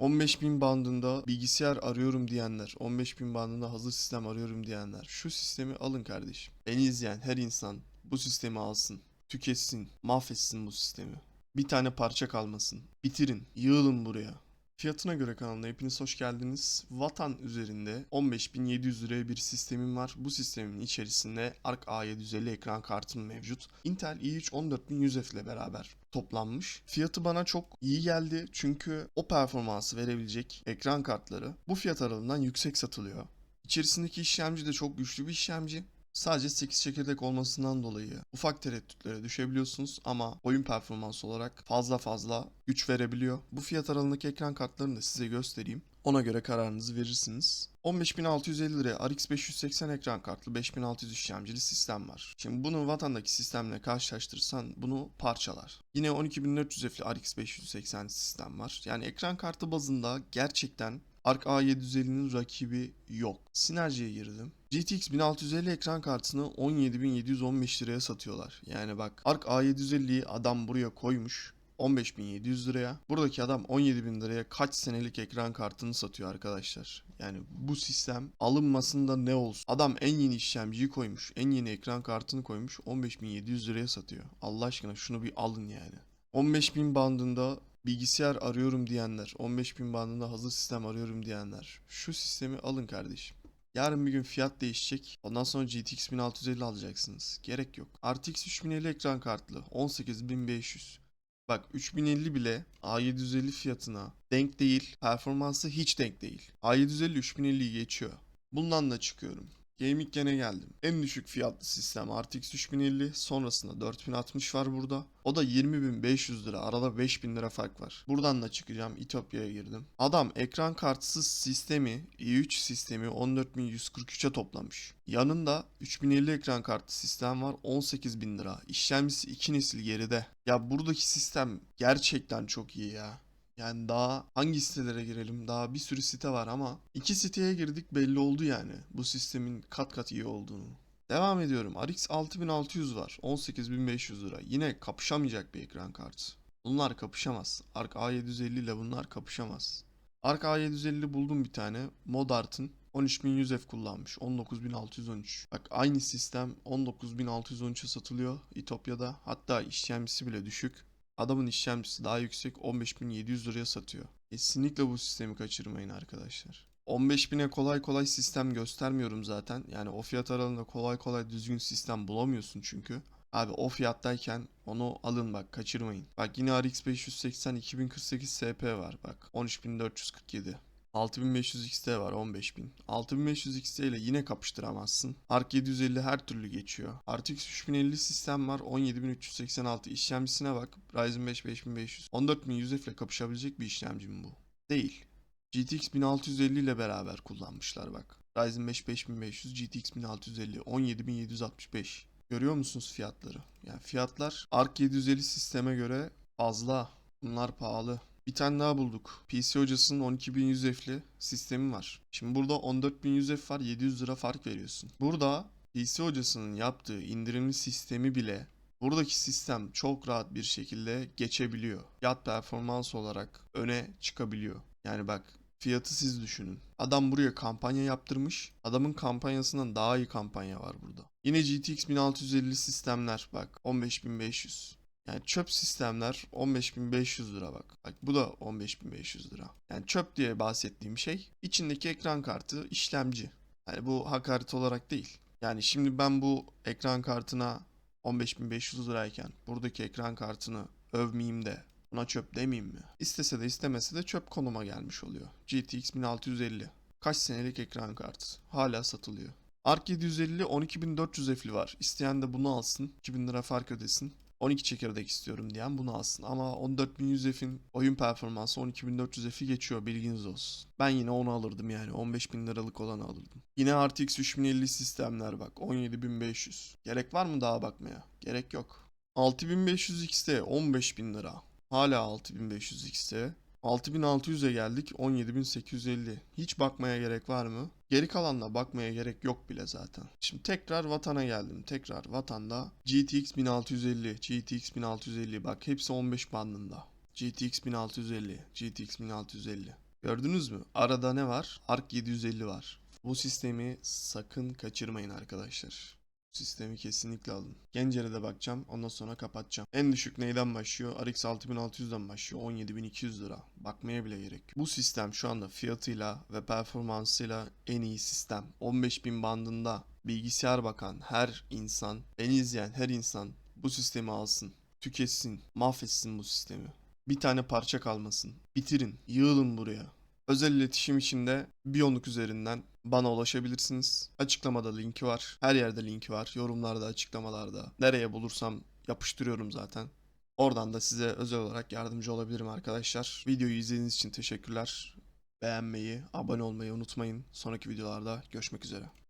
15.000 bandında bilgisayar arıyorum diyenler, 15.000 bandında hazır sistem arıyorum diyenler şu sistemi alın kardeşim. Beni izleyen her insan bu sistemi alsın, tüketsin, mahvetsin bu sistemi. Bir tane parça kalmasın. Bitirin, yığılın buraya. Fiyatına göre kanalına hepiniz hoş geldiniz. Vatan üzerinde 15.700 liraya bir sistemim var. Bu sistemin içerisinde Arc A750 ekran kartım mevcut. Intel i3 14100F ile beraber toplanmış. Fiyatı bana çok iyi geldi çünkü o performansı verebilecek ekran kartları bu fiyat aralığından yüksek satılıyor. İçerisindeki işlemci de çok güçlü bir işlemci. Sadece 8 çekirdek olmasından dolayı ufak tereddütlere düşebiliyorsunuz ama oyun performansı olarak fazla fazla güç verebiliyor. Bu fiyat aralığındaki ekran kartlarını da size göstereyim. Ona göre kararınızı verirsiniz. 15.650 liraya RX 580 ekran kartlı 5600 işlemcili sistem var. Şimdi bunu vatandaki sistemle karşılaştırırsan bunu parçalar. Yine 12400F'li RX 580 sistem var. Yani ekran kartı bazında gerçekten Arc A750'nin rakibi yok. Sinerji'ye girdim. GTX 1650 ekran kartını 17.715 liraya satıyorlar. Yani bak Arc A750'yi adam buraya koymuş. 15.700 liraya. Buradaki adam 17.000 liraya kaç senelik ekran kartını satıyor arkadaşlar. Yani bu sistem alınmasında ne olsun. Adam en yeni işlemciyi koymuş. En yeni ekran kartını koymuş. 15.700 liraya satıyor. Allah aşkına şunu bir alın yani. 15.000 bandında bilgisayar arıyorum diyenler, 15.000 bandında hazır sistem arıyorum diyenler şu sistemi alın kardeşim. Yarın bir gün fiyat değişecek. Ondan sonra GTX 1650 alacaksınız. Gerek yok. RTX 3050 ekran kartlı 18500. Bak 3050 bile A750 fiyatına denk değil. Performansı hiç denk değil. A750 3050'yi geçiyor. Bundan da çıkıyorum. Gaming gene geldim. En düşük fiyatlı sistem RTX 3050. Sonrasında 4060 var burada. O da 20.500 lira. Arada 5000 lira fark var. Buradan da çıkacağım. İtopya'ya girdim. Adam ekran kartsız sistemi i3 sistemi 14143'e toplamış. Yanında 3050 ekran kartı sistem var 18.000 lira. İşlemcisi 2 nesil geride. Ya buradaki sistem gerçekten çok iyi ya. Yani daha hangi sitelere girelim? Daha bir sürü site var ama iki siteye girdik belli oldu yani. Bu sistemin kat kat iyi olduğunu. Devam ediyorum. RX 6600 var. 18500 lira. Yine kapışamayacak bir ekran kartı. Bunlar kapışamaz. Arc A750 ile bunlar kapışamaz. Arc A750 buldum bir tane. Modart'ın 13100F kullanmış. 19613. Bak aynı sistem 19613'e satılıyor İtopya'da. Hatta işlemcisi bile düşük. Adamın işlemcisi daha yüksek 15.700 liraya satıyor. Kesinlikle bu sistemi kaçırmayın arkadaşlar. 15.000'e kolay kolay sistem göstermiyorum zaten. Yani o fiyat aralığında kolay kolay düzgün sistem bulamıyorsun çünkü. Abi o fiyattayken onu alın bak kaçırmayın. Bak yine RX 580 2048 SP var bak 13447. 6500 XT var 15000. 6500 XT ile yine kapıştıramazsın. Arc 750 her türlü geçiyor. RTX 3050 sistem var 17386 işlemcisine bak. Ryzen 5 5500. 14100F ile kapışabilecek bir işlemci mi bu? Değil. GTX 1650 ile beraber kullanmışlar bak. Ryzen 5 5500, GTX 1650, 17765. Görüyor musunuz fiyatları? Yani fiyatlar Arc 750 sisteme göre fazla. Bunlar pahalı. Bir tane daha bulduk. PC hocasının 12100F'li sistemi var. Şimdi burada 14100F var 700 lira fark veriyorsun. Burada PC hocasının yaptığı indirimli sistemi bile buradaki sistem çok rahat bir şekilde geçebiliyor. Fiyat performans olarak öne çıkabiliyor. Yani bak fiyatı siz düşünün. Adam buraya kampanya yaptırmış. Adamın kampanyasından daha iyi kampanya var burada. Yine GTX 1650 sistemler bak 15500. Yani çöp sistemler 15.500 lira bak. Bak bu da 15.500 lira. Yani çöp diye bahsettiğim şey içindeki ekran kartı işlemci. Yani bu hakaret olarak değil. Yani şimdi ben bu ekran kartına 15.500 lirayken buradaki ekran kartını övmeyeyim de buna çöp demeyeyim mi? İstese de istemese de çöp konuma gelmiş oluyor. GTX 1650. Kaç senelik ekran kartı. Hala satılıyor. Arc 750 12400F'li var. İsteyen de bunu alsın. 2000 lira fark ödesin. 12 çekirdek istiyorum diyen bunu alsın. Ama 14100F'in oyun performansı 12400F'i geçiyor bilginiz olsun. Ben yine onu alırdım yani 15000 liralık olanı alırdım. Yine RTX 3050 sistemler bak 17500. Gerek var mı daha bakmaya? Gerek yok. 6500 XT 15000 lira. Hala 6500 XT. 6600'e geldik 17850. Hiç bakmaya gerek var mı? Geri kalanla bakmaya gerek yok bile zaten. Şimdi tekrar vatana geldim. Tekrar vatanda GTX 1650, GTX 1650 bak hepsi 15 bandında. GTX 1650, GTX 1650. Gördünüz mü? Arada ne var? ARC 750 var. Bu sistemi sakın kaçırmayın arkadaşlar. Sistemi kesinlikle alın. Gencere'de bakacağım. Ondan sonra kapatacağım. En düşük neyden başlıyor? RX 6600'den başlıyor. 17200 lira. Bakmaya bile gerek yok. Bu sistem şu anda fiyatıyla ve performansıyla en iyi sistem. 15000 bandında bilgisayar bakan her insan, beni izleyen her insan bu sistemi alsın. Tüketsin, mahvetsin bu sistemi. Bir tane parça kalmasın. Bitirin, yığılın buraya. Özel iletişim için de Biyonluk üzerinden bana ulaşabilirsiniz. Açıklamada linki var. Her yerde linki var. Yorumlarda, açıklamalarda. Nereye bulursam yapıştırıyorum zaten. Oradan da size özel olarak yardımcı olabilirim arkadaşlar. Videoyu izlediğiniz için teşekkürler. Beğenmeyi, abone olmayı unutmayın. Sonraki videolarda görüşmek üzere.